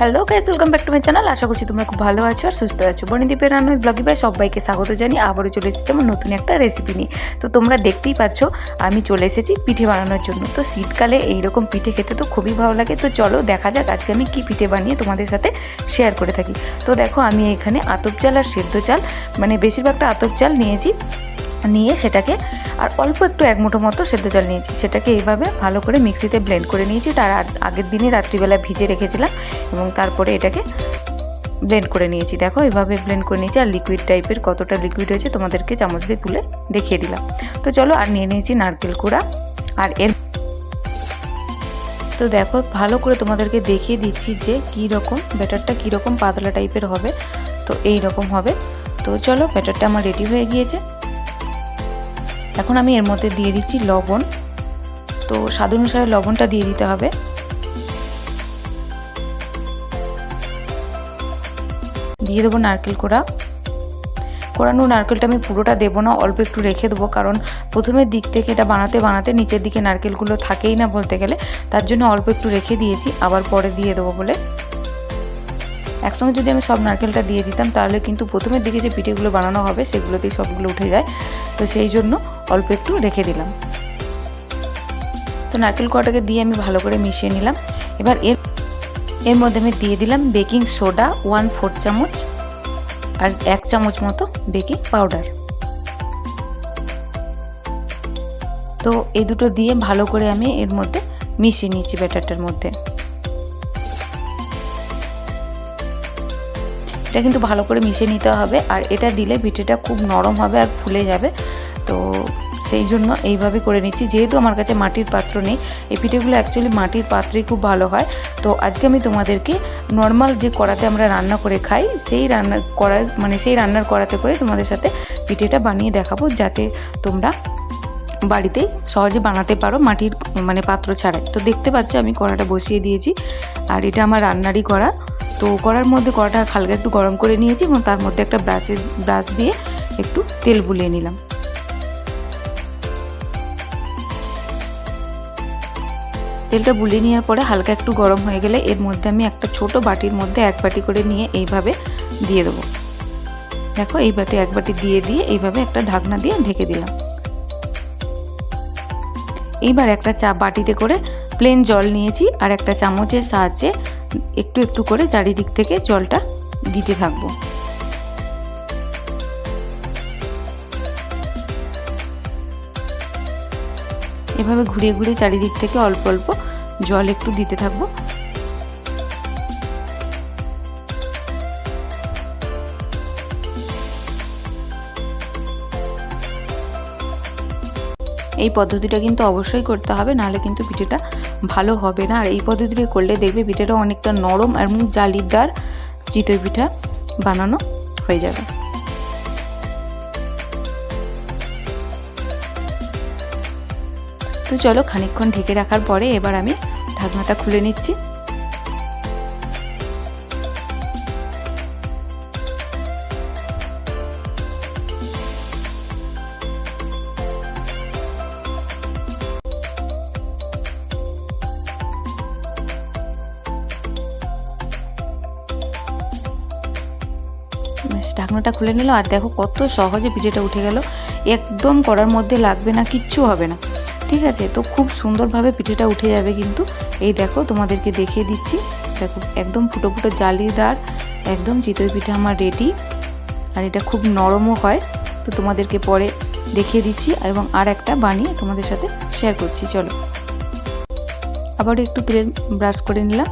Hello guys welcome back to my channel আশা করছি তোমরা খুব ভালো আছো আর সুস্থ আছো। বনিদীপের রান্নার ব্লগে ভাই সবাইকে স্বাগত জানি আবারও চলে এসেছি আমার নতুন একটা রেসিপি নিয়ে। তো তোমরা দেখতেই পাচ্ছ, আমি চলে এসেছি পিঠে বানানোর জন্য। তো শীতকালে এইরকম পিঠে খেতে তো খুবই ভালো লাগে। তো চলো দেখা যাক আজকে আমি কী পিঠে বানিয়ে তোমাদের সাথে শেয়ার করে থাকি। তো দেখো, আমি এখানে আতপ চাল আর সেদ্ধ চাল মানে বেশিরভাগটা আতপ চাল নিয়েছি। নিয়ে সেটাকে আর অল্প একটু এক মুঠো মতো সেদ্ধ চাল নিয়েছি। সেটাকে এইভাবে ভালো করে মিক্সিতে ব্লেন্ড করে নিয়েছি। তার আগ- আগের দিনে রাত্রিবেলা ভিজে রেখেছিলাম এবং তারপরে এটাকে ব্লেন্ড করে নিয়েছি। দেখো এভাবে ব্লেন্ড করে নিয়েছি আর লিকুইড টাইপের কতটা লিকুইড হয়েছে তোমাদেরকে চামচ দিয়ে তুলে দেখিয়ে দিলাম। তো চলো আর নিয়ে নিয়েছি নারকেল কুড়া আর এর তো দেখো, ভালো করে তোমাদেরকে দেখিয়ে দিচ্ছি যে কী রকম ব্যাটারটা কীরকম পাতলা টাইপের হবে। তো এই রকম হবে। তো চলো, ব্যাটারটা আমার রেডি হয়ে গিয়েছে। এখন আমি এর মধ্যে দিয়ে দিচ্ছি লবণ। তো স্বাদ অনুসারে লবণটা দিয়ে দিতে হবে। দিয়ে দেবো নারকেল কোড়া। কোড়ানো নারকেলটা আমি পুরোটা দেবো না, অল্প একটু রেখে দেবো, কারণ প্রথমের দিক থেকে এটা বানাতে বানাতে নিচের দিকে নারকেলগুলো থাকেই না বলতে গেলে, তার জন্য অল্প একটু রেখে দিয়েছি, আবার পরে দিয়ে দেবো বলে। একসঙ্গে যদি আমি সব নারকেলটা দিয়ে দিতাম, তাহলে কিন্তু প্রথমের দিকে যে পিঠেগুলো বানানো হবে, সেগুলোতেই সবগুলো উঠে যায়। তো সেই জন্য অল্প একটু রেখে দিলাম। তো নারকেল কোয়াটাকে দিয়ে আমি ভালো করে মিশিয়ে নিলাম। এবার এর এর মধ্যে আমি দিয়ে দিলাম বেকিং সোডা ওয়ান ফোর চামচ আর এক চামচ মতো বেকিং পাউডার। তো এই দুটো দিয়ে ভালো করে আমি এর মধ্যে মিশিয়ে নিয়েছি ব্যাটারটার মধ্যে। এটা কিন্তু ভালো করে মিশিয়ে নিতে হবে আর এটা দিলে পিঠেটা খুব নরম হবে আর ফুলে যাবে। তো সেই জন্য এইভাবে করে নিচ্ছি। যেহেতু আমার কাছে মাটির পাত্র নেই, এই পিঠেগুলো অ্যাকচুয়ালি মাটির পাত্রেই খুব ভালো হয়। তো আজকে আমি তোমাদেরকে নর্মাল যে কড়াতে আমরা রান্না করে খাই, সেই রান্না করার মানে সেই রান্নার কড়াতে করে তোমাদের সাথে পিঠেটা বানিয়ে দেখাবো যাতে তোমরা বাড়িতেই সহজে বানাতে পারো মাটির মানে পাত্র ছাড়াই তো দেখতে পাচ্ছ আমি কড়াটা বসিয়ে দিয়েছি আর এটা আমার রান্নারই করা তো কড়ার মধ্যে কড়াটা হালকা একটু গরম করে নিয়েছি এবং তার মধ্যে একটা ব্রাশে ব্রাশ দিয়ে একটু তেল বুলিয়ে নিলাম। তেলটা বুলিয়ে নেওয়ার পরে হালকা একটু গরম হয়ে গেলে এর মধ্যে আমি একটা ছোট বাটির মধ্যে এক বাটি করে নিয়ে এইভাবে দিয়ে দেবো। দেখো, এই বাটি এক বাটি দিয়ে দিয়ে এইভাবে একটা ঢাকনা দিয়ে ঢেকে দিলাম। এইবার একটা চা বাটিতে করে প্লেন জল নিয়েছি আর একটা চামচের সাহায্যে একটু একটু করে চারিদিক থেকে জলটা দিতে থাকব। এভাবে ঘুরিয়ে ঘুরিয়ে চারিদিক থেকে অল্প অল্প জল একটু দিতে থাকব। এই পদ্ধতিটা কিন্তু অবশ্যই করতে হবে, নাহলে কিন্তু পিঠেটা ভালো হবে না। আর এই পদ্ধতিটা করলে দেখবে পিঠেটা অনেকটা নরম এবং জালিদার চিতই পিঠা বানানো হয়ে যাবে। তো চলো খানিকক্ষণ ঢেকে রাখার পরে এবার আমি ঢাকনাটা খুলে নিচ্ছি। ঢাকনাটা খুলে নিল আর দেখো কত সহজে পিঠেটা উঠে গেল। একদম করার মধ্যে লাগবে না, কিচ্ছু হবে না। ঠিক আছে, তো খুব সুন্দরভাবে পিঠেটা উঠে যাবে কিন্তু। এই দেখো, তোমাদেরকে দেখিয়ে দিচ্ছি। দেখো, একদম ফুটো ফুটো জালিদার, একদম চিতই পিঠা আমার রেডি আর এটা খুব নরমও হয়, তো তোমাদেরকে পরে দেখিয়ে দিচ্ছি এবং আর একটা বানিয়ে তোমাদের সাথে শেয়ার করছি, চলো। আবার একটু তেল ব্রাশ করে নিলাম।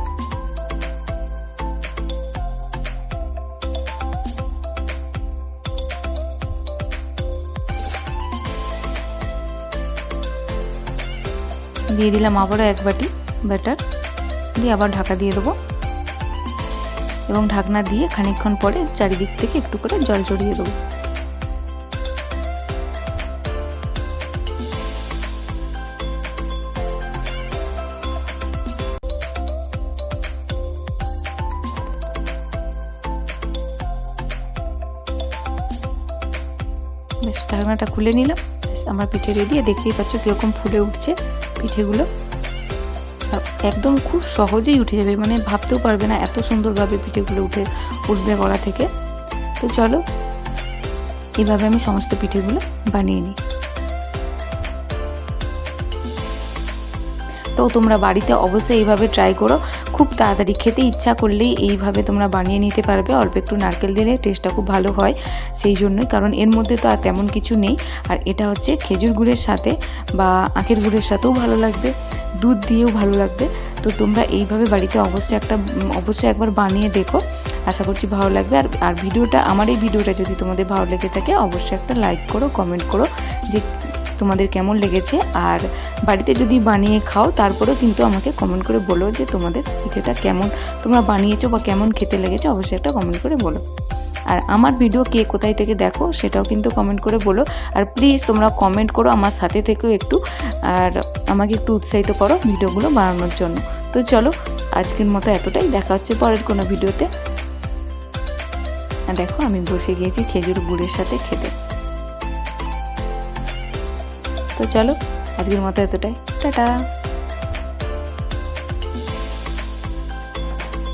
দিয়ে দিলাম আবারও এক বাটি ব্যাটার। দিয়ে আবার ঢাকা দিয়ে দেবো। এবং ঢাকনা দিয়ে খানিকক্ষণ পরে চারিদিক থেকে একটু করে জল চড়িয়ে দেবো। বেশ, ঢাকনাটা খুলে নিলাম। আমার পিঠে রেডি। দেখতেই পাচ্ছ কীরকম ফুলে উঠছে। পিঠেগুলো একদম খুব সহজেই উঠে যাবে মানে ভাবতেও পারবে না এত সুন্দরভাবে পিঠেগুলো উঠে উঠবে গলা থেকে। তো চলো, এভাবে আমি সমস্ত পিঠেগুলো বানিয়ে নিই। তো তোমরা বাড়িতে অবশ্যই এইভাবে ট্রাই করো। খুব তাড়াতাড়ি খেতে ইচ্ছা করলেই এইভাবে তোমরা বানিয়ে নিতে পারবে। অল্প একটু নারকেল দিলে টেস্টটা খুব ভালো হয় সেই জন্যই, কারণ এর মধ্যে তো আর তেমন কিছু নেই। আর এটা হচ্ছে খেজুর গুড়ের সাথে বা আখের গুড়ের সাথেও ভালো লাগবে, দুধ দিয়েও ভালো লাগবে। তো তোমরা এইভাবে বাড়িতে অবশ্যই একটা, অবশ্যই একবার বানিয়ে দেখো। আশা করছি ভালো লাগবে। আর আর ভিডিওটা, আমার এই ভিডিওটা যদি তোমাদের ভালো লেগে থাকে, অবশ্যই একটা লাইক করো কমেন্ট করো যে তোমাদের কেমন লেগেছে? আর বাড়িতে যদি বানিয়ে খাও, তারপরেও কিন্তু আমাকে কমেন্ট করে বলো যে তোমাদের পিঠেটা কেমন, তোমরা বানিয়েছো বা কেমন খেতে লেগেছে, অবশ্যই একটা কমেন্ট করে বলো। আর আমার ভিডিও কে কোথায় থেকে দেখো, সেটাও কিন্তু কমেন্ট করে বলো। আর প্লিজ তোমরা কমেন্ট করো আমার সাথে থেকেও একটু, আর আমাকে একটু উৎসাহিত করো ভিডিওগুলো বানানোর জন্য। তো চলো, আজকের মতো এতটাই। দেখা হচ্ছে পরের কোনো ভিডিওতে দেখো, আমি বসে গিয়েছি খেজুর গুড়ের সাথে খেতে। তো চলো আজকের মতো এতটাই। টাটা।